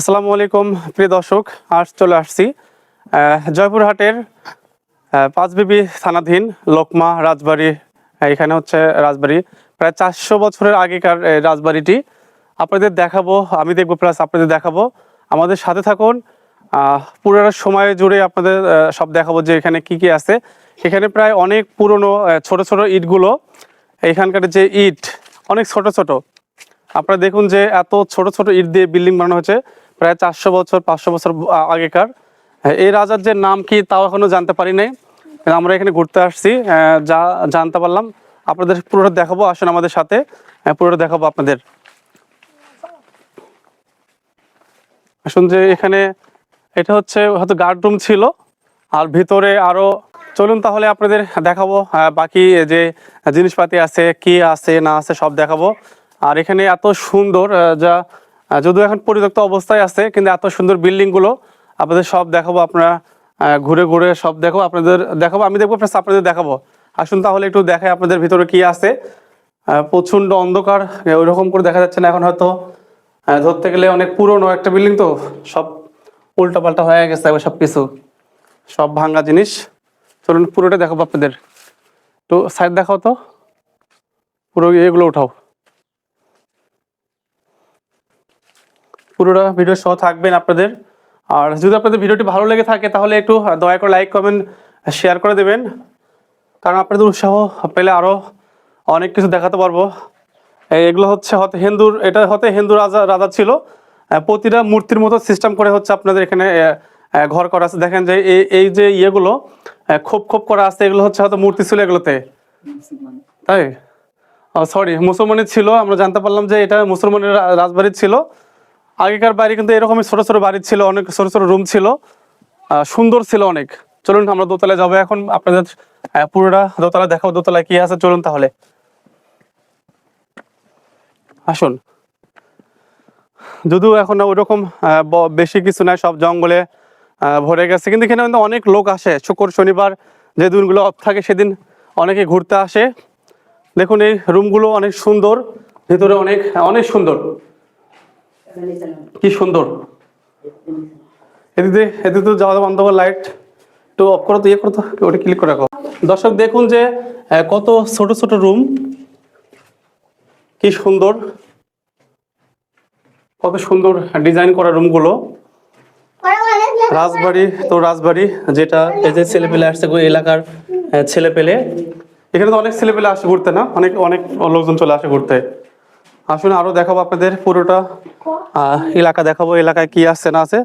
আসসালামু আলাইকুম, প্রিয় দর্শক, আজ চলে আসছি জয়পুরহাটের পাঁচবিবি থানাধীন লোকমা রাজবাড়ি, এখানে হচ্ছে রাজবাড়ি। প্রায় চারশো বছরের আগেকার রাজবাড়িটি। আপনাদের দেখাবো, আমি দেখব, প্লাস আপনাদের দেখাবো। আমাদের সাথে থাকুন পুরোটা সময় জুড়ে আপনাদের সব দেখাবো যে এখানে কি কি আছে। এখানে প্রায় অনেক পুরনো ছোট ছোট ইটগুলো, এখানকার যে ইট, অনেক ছোট ছোট। আপনারা দেখুন যে এত ছোট ছোট ইট দিয়ে বিল্ডিং বানানো হয়েছে। প্রায় চারশো বছর পাঁচশো বছর আগেকার। হ্যাঁ, এই রাজার যে নাম কি তাও এখনও জানতে পারি নাই। আমরা এখানে ঘুরতে আসছি যা জানতে পারলাম। আপনাদের পুরোটা দেখাবো আসুন আমাদের সাথে। পুরোটা দেখাবো আপনাদের। আসুন যে এখানে এটা হচ্ছে হয়তো গার্ড রুম ছিল। আর ভিতরে আরও চলুন তাহলে আপনাদের দেখাবো বাকি যে জিনিসপাতি আছে কি আছে না আছে সব দেখাবো। আর এখানে এত সুন্দর যা যদিও এখন পরিত্যক্ত অবস্থায় আছে কিন্তু এত সুন্দর বিল্ডিংগুলো আপনাদের সব দেখাবো আপনারা ঘুরে ঘুরে সব দেখো আপনাদের দেখাবো আমি দেখব আপনাদের দেখাবো। আসুন তাহলে একটু দেখাই আপনাদের ভিতরে কি আছে। আহ, প্রচণ্ড অন্ধকার ওই রকম করে দেখা যাচ্ছে না এখন হয়তো ধরতে গেলে অনেক পুরনো একটা বিল্ডিং তো সব উল্টা পাল্টা হয়ে গেছে এবার সব কিছু সব ভাঙ্গা জিনিস। চলুন পুরোটা দেখাবো আপনাদের। তো সাইড দেখাও তো। পুরো এগুলো উঠাও। পুরোটা ভিডিও সহ থাকবেন আপনাদের। আর যদি আপনাদের ভিডিওটি ভালো লেগে থাকে, তাহলে একটু দয়া করে লাইক কমেন্ট শেয়ার করে দেবেন। কারণ আপনাদের উৎসাহ পেলে আরও অনেক কিছু দেখাতে পারব। এগুলো হচ্ছে হতে হিন্দুর, এটা হতে হিন্দু রাজা রাজা ছিল। প্রতিটা মূর্তির মতো সিস্টেম করে হচ্ছে আপনাদের এখানে ঘর করা আছে। দেখেন যে এই যে ইয়েগুলো খোপ খোপ করা আছে, এগুলো হচ্ছে হয়তো মূর্তি ছিল এগুলোতে। তাই? সরি মুসলমানের ছিল, আমরা জানতে পারলাম যে এটা মুসলমানের রা- রাজবাড়ি ছিল। আগেকার বাড়ি কিন্তু এরকমই ছোট ছোট বাড়ি ছিল অনেক ছোট ছোট রুম ছিল। সুন্দর ছিল অনেক। চলুন আমরা দোতলায় যাব এখন। আপনাদের পুরোটা দোতলা দেখাও দোতলায় কি আছে চলুন তাহলে। আসুন। যদিও এখন ওইরকম আহ, বেশি কিছু নাই সব জঙ্গলে ভরে গেছে। কিন্তু এখানে কিন্তু অনেক লোক আসে। শুক্র শনিবার যে দিনগুলো অফ থাকে সেদিন অনেকে ঘুরতে আসে। দেখুন এই রুমগুলো অনেক সুন্দর ভেতরে অনেক অনেক সুন্দর। কি সুন্দর। এদিকে এদিকে তো যাওয়া বন্ধ করে লাইট একটু অফ করো তো ইয়ে করো তো, ওটা ক্লিক করে রাখো। দর্শক, দেখুন যে কত ছোট ছোট রুম কি সুন্দর। কত সুন্দর ডিজাইন করা রুমগুলো রাজবাড়ি, তো রাজবাড়ি, যেটা এই যে ছেলে পেলে আসছে এলাকার ছেলে পেলে এখানে তো অনেক ছেলে পেলে আসে ঘুরতে না? অনেক অনেক লোকজন চলে আসে ঘুরতে। আসুন আরও দেখাবো আপনাদের পুরোটা। এলাকা দেখাবো এলাকায় কি আছে না আছে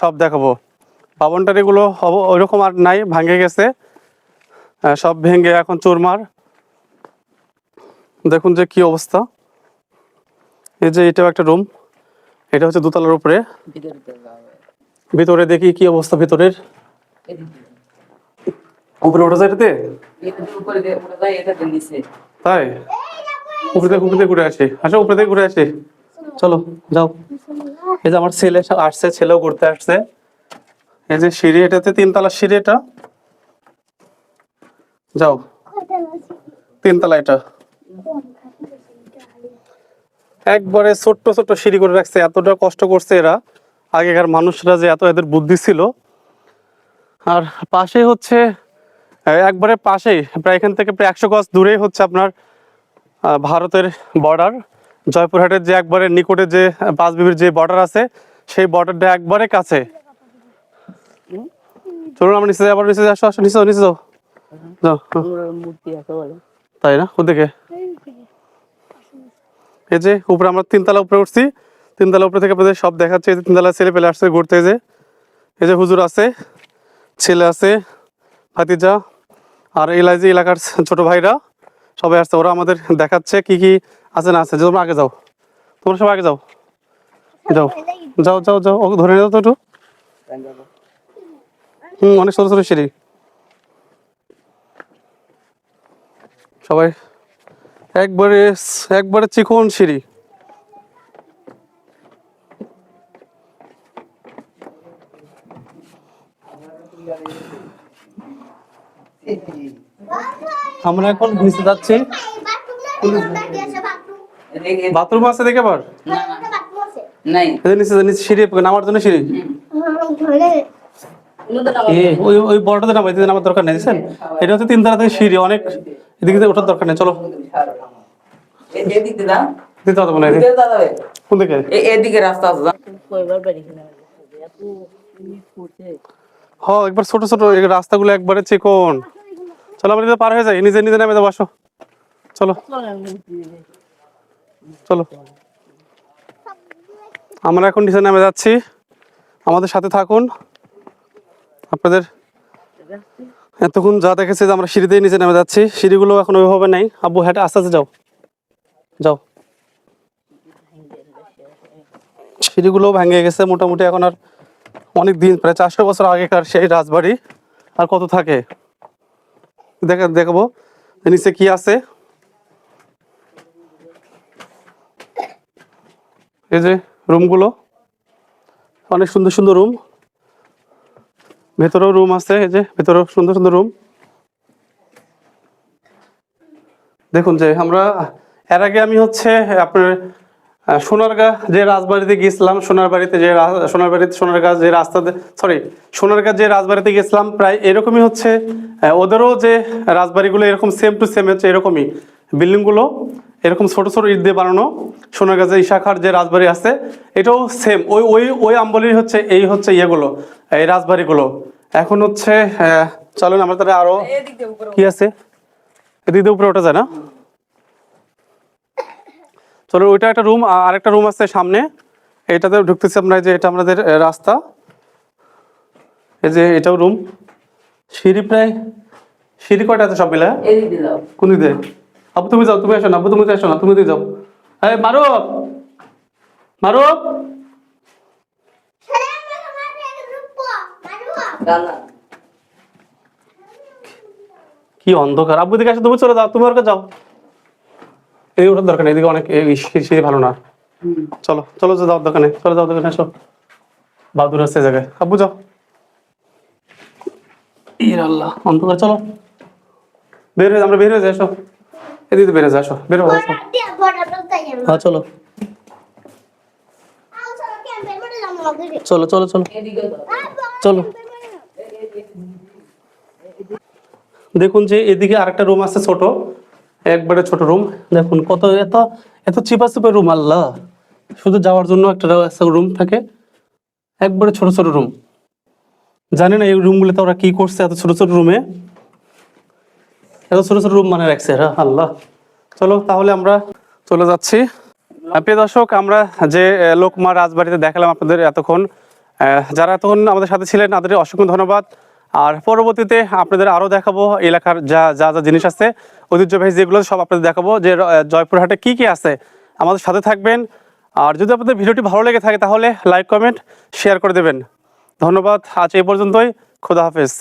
সব দেখাবো। বাবনটারি গুলো ওইরকম আর নাই ভাঙে গেছে। সব ভেঙে এখন চুরমার। দেখুন যে কি অবস্থা। এই যে এটাও একটা রুম এটা হচ্ছে দোতলার উপরে। ভিতরে দেখি কি অবস্থা ভিতরের। উপরে ওঠা যায় এটাতে তাই? উপরে থেকে, উপরে ঘুরে আসি। উপরে থেকে ঘুরে চলো, যাও। এই যে আমার ছেলে আসছে, ছেলেও ঘুরতে আসছে। এই যে সিঁড়ি এটাতে, তিনতলা সিঁড়ি এটা। যাও। তিনতলা এটা। একবারে ছোট্ট ছোট্ট সিঁড়ি করে রাখছে। এতটা কষ্ট করছে এরা। আগেকার মানুষরা যে এত এদের বুদ্ধি ছিল। আর পাশে হচ্ছে একবারে পাশেই, প্রায় এখান থেকে প্রায় একশো গজ দূরেই হচ্ছে আপনার ভারতের বর্ডার জয়পুরহাটের যে একবারে নিকটে যে পাঁচবিবির যে বর্ডার আছে, সেই বর্ডারটা একবারে কাছে। চলুন, আমরা নিচে আবার নিচে আসো আসো, নিচে নিচে হ্যাঁ। তাই না? ওদিকে। এই যে, উপরে আমরা তিনতলা উপরে উঠছি। তিনতলা উপরে থেকে আপনাদের সব দেখাচ্ছে, এই যে তিনতলা ছেলে পেলে আসছে ঘুরতে যে। এই যে হুজুর আছে, ছেলে আছে, ভাতিজা, আর এই যে এলাকার ছোট ভাইরা। সবাই আসছে, ওরা আমাদের দেখাচ্ছে কি কি আছে না আছে। তোমরা আগে যাও। তোমরা সব আগে যাও। যাও। যাও যাও যাও। ওকে ধরে নিয়ে যাও তো একটু। হুম, অনেক ছোট ছোট সিঁড়ি। সবাই, একবারে একবারে চিকন সিঁড়ি। আমরা এখন ঘুরতে যাচ্ছি। বাথরুম আছে দেখে পার? নামার জন্য অনেক এদিকে ওঠার দরকার নেই চলো। এদিকে হ একবার ছোট ছোট রাস্তাগুলো একবারে চেকন। চলো আমরা পার হয়ে যাই। নিজে নিজে নামে যাব আসো। চলো। চলো। আমরা এখন নিচে নেমে যাচ্ছি। আমাদের সাথে থাকুন। আপনাদের এতক্ষণ যা দেখেছে যে আমরা সিঁড়িতেই নিচে নেমে যাচ্ছি, সিঁড়িগুলো এখন ওইভাবে নেই। আব্বু, হেঁটে আস্তে আস্তে যাও। যাও। সিঁড়িগুলো ভেঙে গেছে। মোটামুটি এখন আর অনেক দিন প্রায় চারশো বছর আগেকার সেই রাজবাড়ি। আর কত থাকে? দেখা, দেখাবো। নিচে কি আছে? এই যে রুমগুলো। অনেক সুন্দর সুন্দর রুম। ভেতরেও রুম আছে, এই যে ভেতরেও সুন্দর সুন্দর রুম। দেখুন যে আমরা, এর আগে আমি হচ্ছে আপনার সোনারগাঁ যে রাজবাড়িতে গিয়েছিলাম সোনার বাড়িতে যে রা- সোনার বাড়িতে সোনারগাঁ যে রাস্তাতে সরি সোনারগাঁ যে রাজবাড়িতে গেছিলাম প্রায় এরকমই হচ্ছে। ওদেরও যে রাজবাড়িগুলো এরকম সেম টু সেম হচ্ছে এরকমই। বিল্ডিংগুলো এরকম ছোট ছোট ইট দিয়ে বানানো। সোনারগাঁ যে ইশাখার যে রাজবাড়ি আছে এটাও সেম ওই ওই ওই আম্বলির হচ্ছে এই হচ্ছে ইয়েগুলো এই রাজবাড়িগুলো। এখন হচ্ছে চলুন আমরা তাহলে আরও এদিকে কি আছে? এদিক দিয়ে উপরে ওঠা যায় না? চলো ওইটা একটা রুম আর একটা রুম আছে সামনে। এটাতে ঢুকতেছি আমরা যে এটা আমাদের রাস্তা। এই যে এটাও রুম সিঁড়ি প্রায় সিঁড়ি কয়টা আছে সব মিলে? কোন দিক আবু তুমি যাও তুমি আসো না। আবু তুমি আসো না তুমি যাও। হ্যাঁ মারো! মারো! কি অন্ধকার। আব্বু দিকে আসো তুমি চলে যাও তুমি ওর কাছে যাও। এই ওঠার দরকার নেই এদিকে অনেক সিঁড়ি ভালো না। চলো চলো যাও দোকানে চলো যাও দোকানে আসো বাহাদুর আসছে এই জায়গায়। আব্বু যাও। ইর আল্লাহ অন্ধকার চলো। বের হয়ে আমরা বের হয়ে যাই আসো এদিকে বের হয়ে যাই বের হয়ে আসো হ্যাঁ চলো। চলো চলো চলো। চলো। দেখুন যে এদিকে আরেকটা রুম আছে ছোট। একবারে ছোট রুম দেখুন, কত এত এত চিপা চিপা রুম আল্লাহ। শুধু যাওয়ার জন্য একটা রুম থাকে। একবারে ছোট ছোট রুম জানি না এই রুমগুলোতে ওরা কি করছে এত ছোট ছোট রুমে এত ছোট ছোট রুম মানে রাখছে এরা, আল্লাহ। চলো, তাহলে আমরা চলে যাচ্ছি। প্রিয় দর্শক, আমরা যে লোকমা রাজবাড়িতে দেখালাম আপনাদের এতক্ষণ। যারা এতক্ষণ আমাদের সাথে ছিলেন তাদের অসংখ্য ধন্যবাদ। আর পরবর্তীতে আপনাদের আরও দেখাবো এলাকার যা যা যা জিনিস আছে, ঐতিহ্যবাহী যেগুলো সব আপনাদের দেখাবো যে জয়পুরহাটে কি কি আছে। আমাদের সাথে থাকবেন। আর যদি আপনাদের ভিডিওটি ভালো লেগে থাকে তাহলে লাইক, কমেন্ট, শেয়ার করে দেবেন। ধন্যবাদ। আজ এই পর্যন্তই। খোদা হাফেজ।